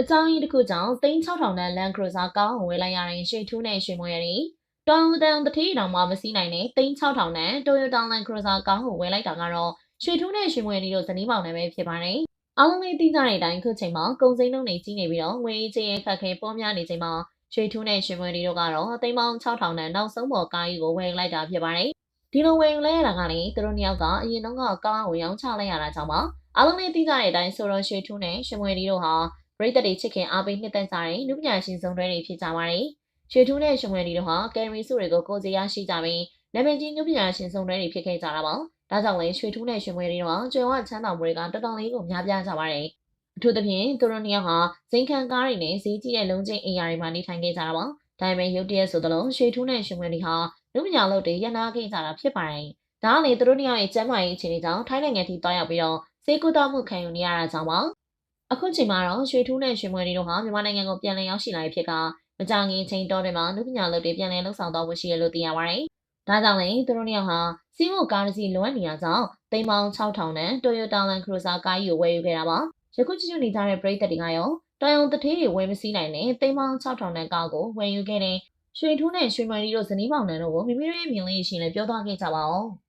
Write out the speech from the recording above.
အကြောင်းရင်းတစ်ခုကြောင့်သိန်း6000တန် Land Cruiser ကားကိုဝယ်လိုက်ရတဲ့ရွှေထူးနဲ့ရွှေမွေရီတောင်တန်တတိတောင်မှမစီးနိုင်တဲ့သိန်း6000တန် Toyota Land Cruiser ကားကိုဝယ်လိုက်တာကတော့ရွှေထူးနဲ့ရွှေမွေရီတို့ဇနီးမောင်နှံပဲဖြစ်ပါတယ်။အားလုံးလေးသိကြတဲ့အတိုင်းခုချိန်မှာကုန်စည်နှုန်းတွေကြီးနေပြီးတော့ငွေအေးချေးအခက်အခဲပေါများနေချိန်မှာရွှေထူးနဲ့ရွှေမွေရီတို့ကတော့သိန်းပေါင်း6000တန်နောက်ဆုံးပေါ်ကားကြီးကိုဝယ်လိုက်တာဖြစ်ပါတယ်။ဒီလိုဝယ်ယူလဲရတာကလည်းသူတို့နှစ်ယောက်ကအရင်တော့ကကားကိုရောင်းချလိုက်ရတာကြောင့်ပါ။အားလုံးလေးသိကြတဲ့အတိုင်းဆိုတော့ရွှေထူးနဲ့ရွှေမွေရီတို့ဟာ ပရိသတ်တွေချစ်ခင်အားပေးနှစ်သက်ကြတဲ့လူပညာရှင်စုံတွဲတွေဖြစ်ကြပါတယ်။ရွှေထူးနဲ့ရွှေမွေရီတို့ဟာကယ်ရီစုတွေကိုကိုယ်စီရရှိကြပြီးနာမည်ကြီးလူပညာရှင်စုံတွဲတွေဖြစ်ခဲ့ကြတာပါ။ဒါကြောင့်လည်းရွှေထူးနဲ့ရွှေမွေရီတို့ဟာကျွယ်ဝချမ်းသာမှုတွေကတော်တော်လေးကိုများပြားကြပါတယ်။အထူးသဖြင့်သူတို့နှစ်ယောက်ဟာဇိမ်ခံကားတွေနဲ့ဈေးကြီးတဲ့လုံချင်းအိမ်ယာတွေမှာနေထိုင်ခဲ့ကြတာပါ။ဒါပေမဲ့ရုတ်တရက်ဆိုသလိုရွှေထူးနဲ့ရွှေမွေရီဟာလူပညာလုပ်တွေရန်နာခဲ့ကြတာဖြစ်ပါတယ်။ဒါကလေသူတို့နှစ်ယောက်ရဲ့ကျန်းမာရေးအခြေအနေကြောင့်ထိုင်းနိုင်ငံထိတွားရောက်ပြီးတော့စေကူတာမှုခံယူနေရတာကြောင့်ပါ။ အခုချိန်မှာတော့ရွှေထူးနဲ့ရွှေမွေရီတို့ဟာမြန်မာနိုင်ငံကိုပြန်လည်ရောက်ရှိလာဖြစ်ကမကြာခင်ချိန်တော်တွေမှာလူပညာလုပ်တွေပြန်လည်လှုပ်ဆောင်သွားဖို့ရှိရလို့သိရပါတယ်။ဒါကြောင့်လည်းသူတို့နှစ်ယောက်ဟာစီးဖို့ကားတစ်စီးလွမ်းနေရကြောင်းသိန်းပေါင်း6000နဲ့ Toyota Land Cruiser ကားကြီးကိုဝယ်ယူခဲ့တာပါ။ယခုချစ်ချွနေကြတဲ့ပရိသတ်တွေကရောတောင်ယုံတထေးတွေဝယ်မစည်းနိုင်တဲ့သိန်းပေါင်း6000နဲ့ကားကိုဝယ်ယူခဲ့တဲ့ရွှေထူးနဲ့ရွှေမွေရီတို့ဇနီးမောင်နှံတို့ကိုမိမိတို့ရဲ့မြင်လေးရှင်လည်းပြောသွားခဲ့ကြပါဦး။